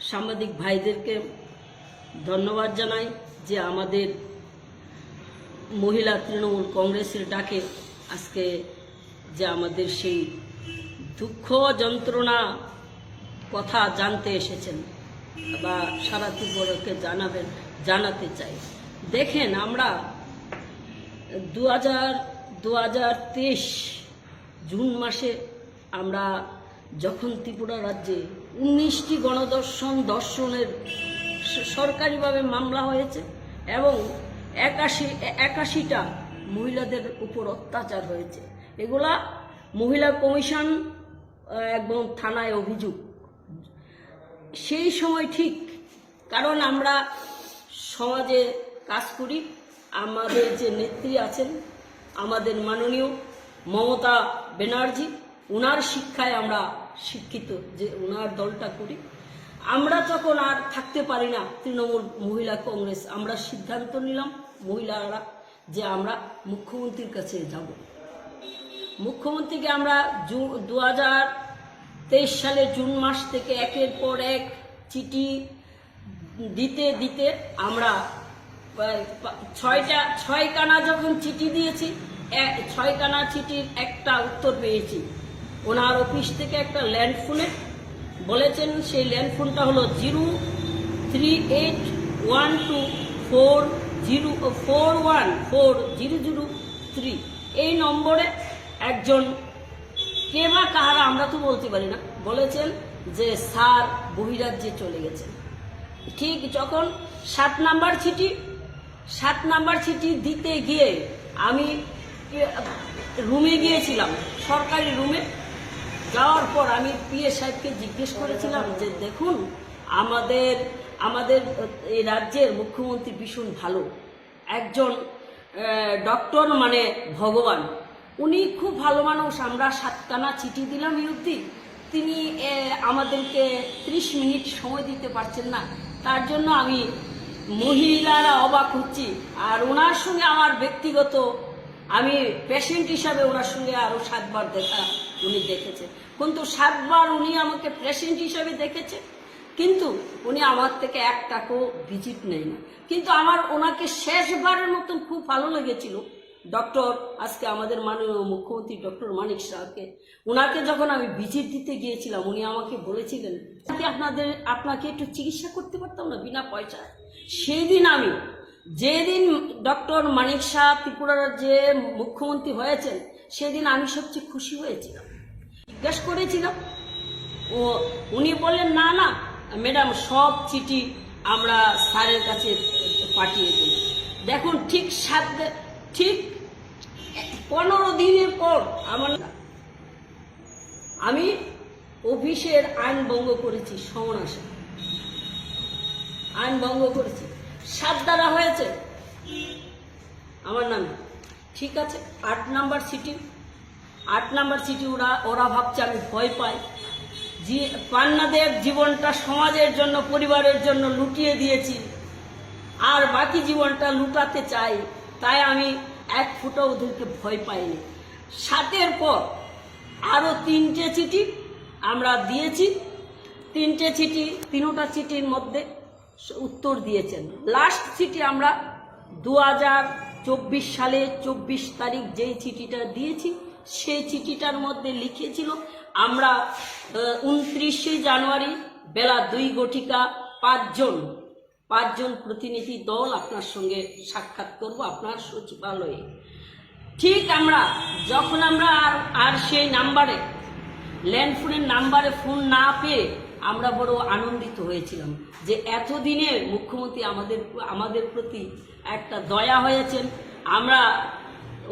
সাংবাদিক ভাইদেরকে ধন্যবাদ জানাই যে আমাদের মহিলা তৃণমূল কংগ্রেসের ডাকে আজকে যে আমাদের সেই দুঃখ যন্ত্রণা কথা জানতে এসেছেন বা সারা ত্রিপুরাকে জানাবেন, জানাতে চাই। দেখেন আমরা দু হাজার দু হাজার তেইশ জুন মাসে আমরা যখন ত্রিপুরা রাজ্যে উনিশটি গণদর্শন দর্শনের সরকারিভাবে মামলা হয়েছে এবং একাশি, একাশিটা মহিলাদের উপর অত্যাচার হয়েছে। এগুলা মহিলা কমিশন এবং থানায় অভিযোগ। সেই সময় ঠিক, কারণ আমরা সমাজে কাজ করি, আমাদের যে নেত্রী আছেন, আমাদের মাননীয় মমতা ব্যানার্জি ওনার শিক্ষায় আমরা শিক্ষিত যে ওনার দলটা করি। আমরা যখন আর থাকতে পারি না তৃণমূল মহিলা কংগ্রেস, আমরা সিদ্ধান্ত নিলাম মহিলারা যে আমরা মুখ্যমন্ত্রীর কাছে যাব। মুখ্যমন্ত্রীকে আমরা দু হাজার তেইশ সালে জুন মাস থেকে একের পর এক চিঠি দিতে দিতে আমরা ছয়টা ছয় কানা যখন চিঠি দিয়েছি ছয় কানা চিঠির একটা উত্তর পেয়েছি। ওনার অফিস থেকে একটা ল্যান্ড ফোনে বলেছেন, সেই ল্যান্ড ফোনটা হলো zero three eight one two four zero, four one, four zero zero three. এই নম্বরে একজন কে বা কাহারা আমরা তো বলতে পারি না, বলেছেন যে স্যার বহিরাজ্যে চলে গেছেন। ঠিক যখন সাত নাম্বার চিঠি, সাত নাম্বার চিঠি দিতে গিয়ে আমি রুমে গিয়েছিলাম, সরকারি রুমে যাওয়ার পর আমি পিএ সাহেবকে জিজ্ঞেস করেছিলাম যে, দেখুন, আমাদের আমাদের, এই রাজ্যের মুখ্যমন্ত্রী ভীষণ ভালো। একজন ডক্টর মানে ভগবান। উনি খুব ভালো মানুষ, আমরা সাতখানা চিঠি দিলাম ইউদ্দি তিনি আমাদেরকে ত্রিশ মিনিট সময় দিতে পারছেন না। তার জন্য আমি মহিলারা অবাক হচ্ছি। আর ওনার সঙ্গে আমার ব্যক্তিগত আমি পেশেন্ট হিসাবে ওনার সঙ্গে আরও সাতবার দেখা উনি দেখেছে। কিন্তু সাতবার উনি আমাকে পেশেন্ট হিসাবে দেখেছে, কিন্তু উনি আমার থেকে এক টাকাও ভিজিট নেই না। কিন্তু আমার ওনাকে শেষবারের মতন খুব ভালো লেগেছিল। ডক্টর, আজকে আমাদের মাননীয় মুখ্যমন্ত্রী ডক্টর মানিক শাহকে ওনাকে যখন আমি ভিজিট দিতে গিয়েছিলাম, উনি আমাকে বলেছিলেন "কি আপনাদের, আপনাকে একটু চিকিৎসা করতে পারতাম না বিনা পয়সায়? সেই দিন আমি যেদিন ডক্টর মানিক শাহ ত্রিপুরার যে মুখ্যমন্ত্রী হয়েছেন, সেদিন আমি সবচেয়ে খুশি হয়েছিলাম। জিজ্ঞেস করেছিলাম, ও উনি বললেন, না না, ম্যাডাম, সব চিঠি আমরা স্যারের কাছে পাঠিয়ে দিই দেখুন, ঠিক সাত ঠিক পনেরো দিনের পর আমার আমি অফিসের আইন ভঙ্গ করেছি সমাসে আইন ভঙ্গ করেছি। সাত দ্বারা হয়েছে। আমার নামে। ঠিক আছে, আট নাম্বার সিটি। আট নাম্বার সিটি ওরা ওরা ভাবছে আমি ভয় পাই। জি, পান্নাদের জীবনটা সমাজের জন্য, পরিবারের জন্য লুটিয়ে দিয়েছি। আর বাকি জীবনটা লুটাতে চাই, তাই আমি এক ফুটো ওদেরকে ভয় পাইনি। সাতের পর আরও তিনটে চিঠি আমরা দিয়েছি। তিনটে চিঠি তিনোটা চিঠির মধ্যে উত্তর দিয়েছেন। লাস্ট চিঠি আমরা দু চব্বিশ সালে চব্বিশ তারিখ যেই চিঠিটা দিয়েছি, সেই চিঠিটার মধ্যে লিখেছিল, আমরা উনত্রিশে জানুয়ারি বেলা দুই গটিকা পাঁচজন পাঁচজন প্রতিনিধি দল আপনার সঙ্গে সাক্ষাৎ করব আপনার সচিবালয়ে। ঠিক আমরা, যখন আমরা আর আর সেই নাম্বারে, ল্যান্ডফোনের নাম্বারে ফোন না পেয়ে আমরা বড় আনন্দিত হয়েছিলাম যে এতদিনে মুখ্যমন্ত্রী আমাদের আমাদের প্রতি একটা দয়া হয়েছেন। আমরা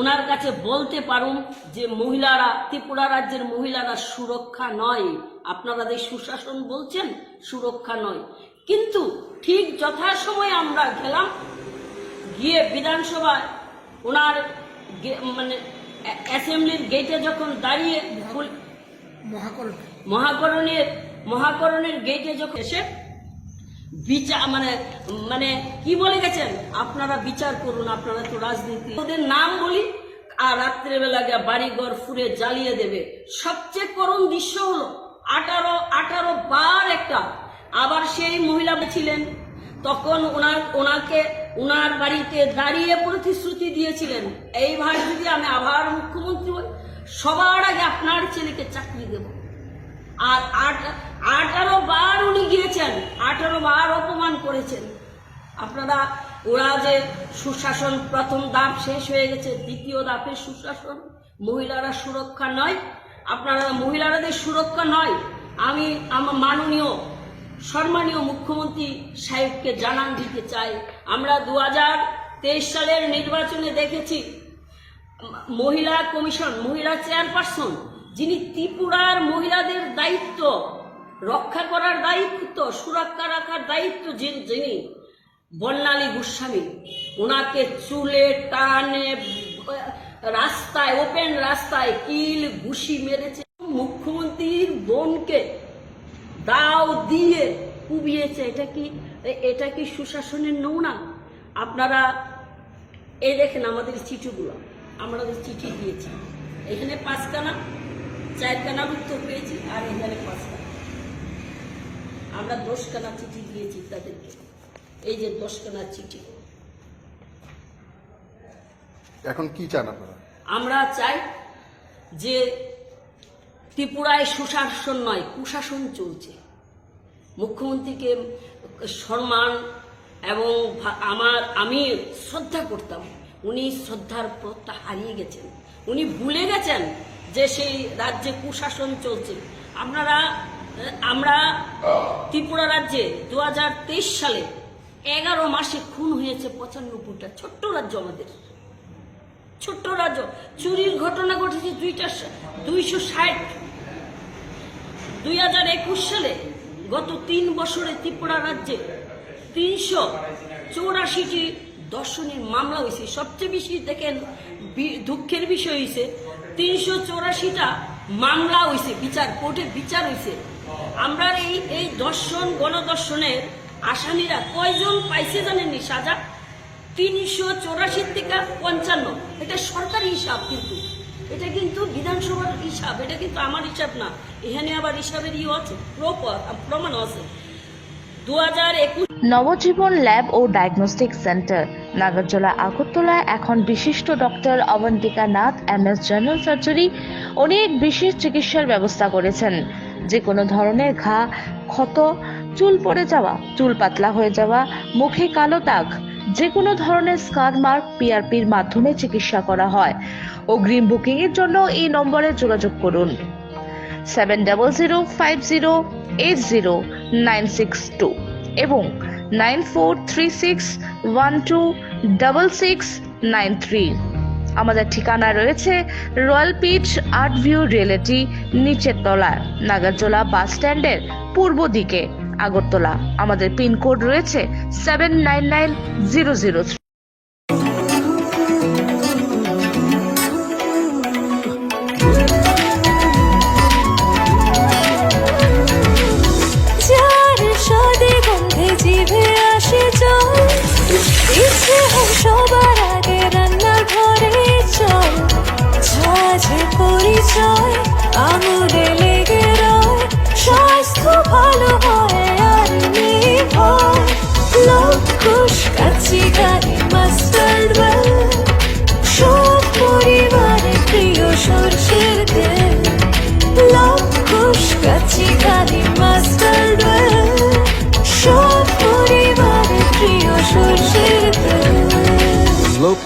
ওনার কাছে বলতে পারুন যে মহিলারা ত্রিপুরা রাজ্যের মহিলারা সুরক্ষা নয়। আপনারা যে সুশাসন বলছেন সুরক্ষা নয়। কিন্তু ঠিক যথাসময়ে আমরা গেলাম গিয়ে বিধানসভায় ওনার মানে অ্যাসেম্বলির গেটে যখন দাঁড়িয়ে মহাকরণ। মহাকরণের মহাকরণের গেটে যখন এসে বিচার মানে মানে কি বলে গেছেন? আপনারা বিচার করুন, আপনারা তো রাজনীতি। ওদের নাম বলি, আর রাত্রেবেলা গিয়ে বাড়িঘর ফুরে জ্বালিয়ে দেবে। সবচেয়ে করুণ দৃশ্য হলো, আঠারো আঠারো বার একটা। আবার সেই মহিলা ছিলেন। তখন ওনার, ওনাকে, ওনার বাড়িতে দাঁড়িয়ে প্রতিশ্রুতি দিয়েছিলেন, এইবার যদি আমি আবার মুখ্যমন্ত্রী হই, সবার আগে আপনার ছেলেকে চাকরি দেব। আর আট, আঠারো বার উনি গিয়েছেন, আঠারো বার অপমান করেছেন। আপনারা, ওরা যে সুশাসন, প্রথম ধাপ শেষ হয়ে গেছে, দ্বিতীয় ধাপের সুশাসন, মহিলারা সুরক্ষা নয়। আপনারা মহিলারাদের সুরক্ষা নয়। আমি, আমার মাননীয়, সম্মানীয় মুখ্যমন্ত্রী সাহেবকে জানান দিতে চাই। আমরা দু হাজার তেইশ সালের নির্বাচনে দেখেছি, মহিলা কমিশন, মহিলা চেয়ারপারসন যিনি ত্রিপুরার মহিলাদের দায়িত্ব, রক্ষা করার দায়িত্ব, সুরক্ষা রাখার দায়িত্ব যিনি বর্ণালী গোস্বামী, ওনাকে চুলে টানে, রাস্তায়, ওপেন রাস্তায় কিল ঘুষি মেরেছে। মুখ্যমন্ত্রীর বোনকে দাও দিয়ে কুবিয়েছে। এটা কি এটা কি সুশাসনের নমুনা? আপনারা এই দেখেন আমাদের চিঠিগুলো। আমরা চিঠি দিয়েছি। এখানে পাঁচখানা চারখানা উত্তর পেয়েছি আর এখানে পাঁচখানা আমরা দশখানা চিঠি দিয়েছি তাদেরকে। এই যে দশখানা চিঠি। এখন কি চান আপনারা? আমরা চাই যে ত্রিপুরায় সুশাসন নয় কুশাসন চলছে। মুখ্যমন্ত্রীকে সম্মান এবং আমার আমি শ্রদ্ধা করতাম। উনি শ্রদ্ধার পথটা হারিয়ে গেছেন। উনি ভুলে গেছেন যে সেই রাজ্যে কুশাসন চলছে। আপনারা আমরা ত্রিপুরা রাজ্যে দুহাজার তেইশ সালে এগারো মাসে খুন হয়েছে পঁচানব্বইটা ছোট্ট রাজ্য আমাদের। ছোট্ট রাজ্য। চুরির ঘটনা ঘটেছে দুইটা দুইশো ষাট। দুই হাজার একুশ সালে গত তিন বছরে ত্রিপুরা রাজ্যে তিনশো চৌরাশিটি দর্শনের মামলা হয়েছে। সবচেয়ে বেশি দেখেন দুঃখের বিষয় হয়েছে তিনশো চৌরাশিটা মামলা হয়েছে বিচার কোর্টে বিচার হয়েছে আমরা এই এই দর্শন, গণদর্শনের আসামিরা কয়জন পাইছে জানেননি, সাজা? তিনশো চৌরাশি থেকে পঞ্চান্ন। এটা সরকারি হিসাব কিন্তু। এটা কিন্তু বিধানসভার হিসাব, এটা কিন্তু আমার হিসাব না। এখানে আবার হিসাবের ইয়ে আছে প্রমাণ আছে। নবজীবন ল্যাব ও ডায়াগনস্টিক সেন্টার, নাগরজোলা আগরতলায় এখন বিশিষ্ট doctor Abantika Nath M S general surgery, অনেক বিশেষ চিকিৎসার ব্যবস্থা করেছেন। যে কোনো ধরনের ঘা, ক্ষত, চুল পড়ে যাওয়া, চুল পাতলা হয়ে যাওয়া, মুখে কালো দাগ যে কোনো ধরনের স্কার মার্ক, পিআরপির মাধ্যমে চিকিৎসা করা হয়। অগ্রিম বুকিং এর জন্য এই নম্বরে যোগাযোগ করুন। Seven double zero five zero eight zero nine six two এবং nine four three six one two double six nine three আমাদের ঠিকানা রয়েছে royal peach art view reality নিচের তলায়, নাগারজোলা বাস স্ট্যান্ডের পূর্ব দিকে আগরতলা। আমাদের পিনকোড রয়েছে seven nine nine zero zero